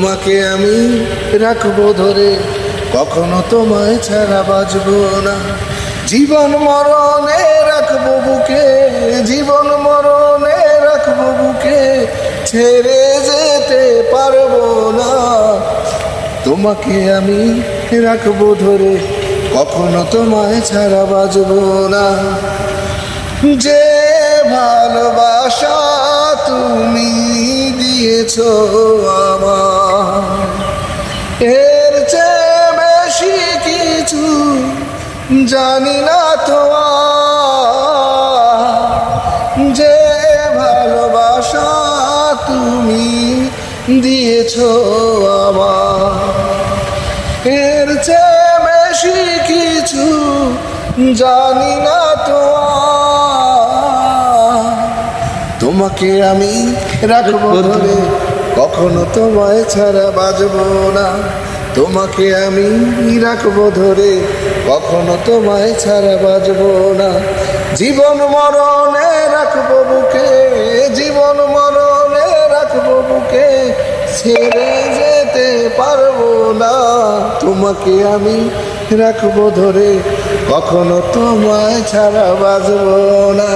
তোমাকে আমি রাখব ধরে, কখনো তোমায় ছাড়া বাজবো না। জীবন মরণে রাখব বুকে, জীবন মরণে রাখব বুকে, ছেড়ে যেতে পারব না। তোমাকে আমি রাখব ধরে, কখনো তোমায় ছাড়া বাজবো না। যে ভালোবাসা তুমি দিয়েছ আমার এর চেয়ে বেশি কিছু জানি না তো যে ভালোবাসা তুমি দিয়েছ আমার। এর চেয়ে বেশি কিছু জানি না তো তোমাকে আমি রাখব ধরে। কখনো তোমায় ছাড়া বাজব না। তোমাকে আমি রাখব ধরে, কখনো তোমায় ছাড়া বাজবো না। জীবন মরণে রাখব বুকে, জীবন মরণে রাখব বুকে, ছেড়ে যেতে পারব না। তোমাকে আমি রাখব ধরে, কখনো তোমায় ছাড়া বাজবো না।